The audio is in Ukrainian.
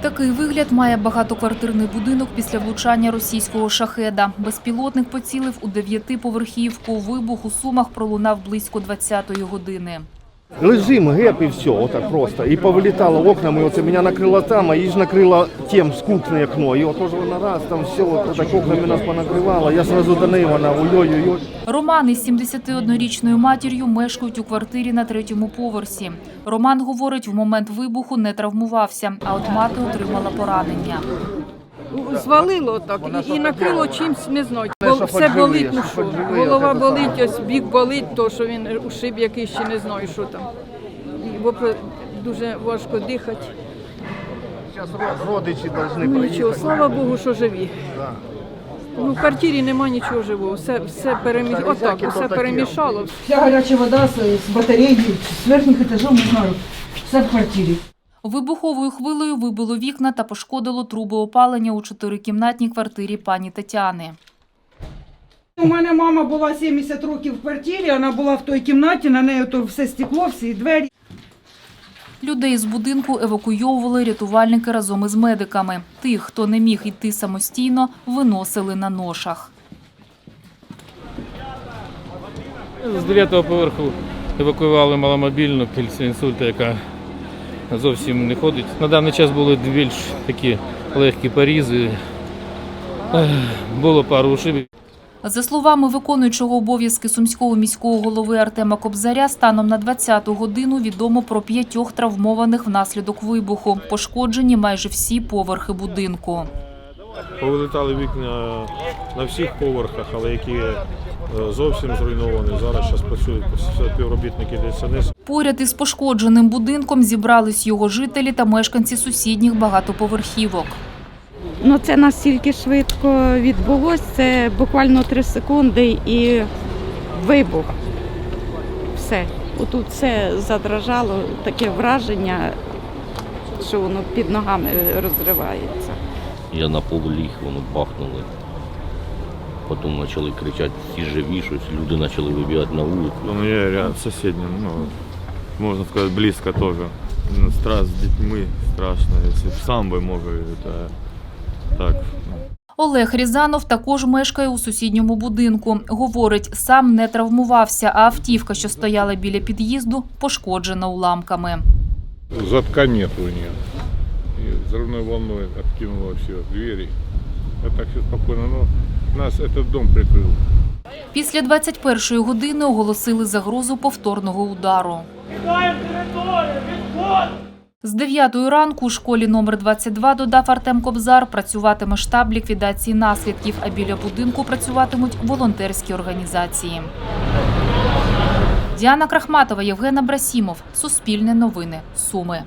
Такий вигляд має багатоквартирний будинок після влучання російського шахеда. Безпілотник поцілив у дев'ятиповерхівку. Вибух у Сумах пролунав близько 20-ї години. Лежим, геп і все, отак просто. І повилітало окнами, оце мене накрило там, а ж накрило тим скутне окно. І от теж вона раз, там все, от так окнами нас понакривало. Я сразу до неї, вона ой-ой-ой. Роман із 71-річною матір'ю мешкають у квартирі на третьому поверсі. Роман говорить, в момент вибуху не травмувався, а от мати отримала поранення. Звалило так і, і накрило чимсь, не знаю. Що все болить, ну що. Голова болить, ось бік болить, то що він ушиб якийсь ще не знаю, що там. І вопро- дуже важко дихати. Зараз родичі повинні Ну нічого, слава Богу, що живі. Ну, в квартирі нема нічого живого, все, все переміш... Отак, все перемішало. Вся гаряча вода з, з батареї, з верхніх етажів, не знаю, все в квартирі. Вибуховою хвилею вибило вікна та пошкодило труби опалення у чотирикімнатній квартирі пані Тетяни. У мене мама була 70 років в квартирі, вона була в той кімнаті, на неї то все стекло, всі двері. Людей з будинку евакуйовували рятувальники разом із медиками. Тих, хто не міг йти самостійно, виносили на ношах. З 9-го поверху евакуювали маломобільну після інсульту, яка зовсім не ходить. На даний час були більш такі легкі порізи. Було пару ушибів. За словами виконуючого обов'язки сумського міського голови Артема Кобзаря, станом на 20-ту годину відомо про п'ятьох травмованих внаслідок вибуху. Пошкоджені майже всі поверхи будинку. Повилітали вікна на всіх поверхах, але які зовсім зруйновані. Зараз зараз працюють співробітники ДСНС. Поряд із пошкодженим будинком зібрались його жителі та мешканці сусідніх багатоповерхівок. Ну це настільки швидко відбулося, це буквально 3 секунди і вибух. Все. Отут все задрожало, таке враження, що воно під ногами розривається. Я на пол ліг, воно бахнуло. Потім почали кричати, всі живі, щось люди почали вибігати на вулицю. Ну, я рядом соседним, ну, можно сказать, близко тоже. Ну, Страх с детьми страшно, если б сам бы мог, это так. ну. Олег Різанов також мешкає у сусідньому будинку. Говорить, сам не травмувався, а автівка, що стояла біля під'їзду, пошкоджена уламками. Затка нет у нее. И взрывной волной откинуло все двери. А так все спокойно. Но нас этот дом прикрыл. Після 21-ї години оголосили загрозу повторного удару. З 9 ранку у школі номер 22, додав Артем Кобзар, працюватиме штаб ліквідації наслідків, а біля будинку працюватимуть волонтерські організації. Діана Крахматова, Євгена Брасімов. Суспільне новини. Суми.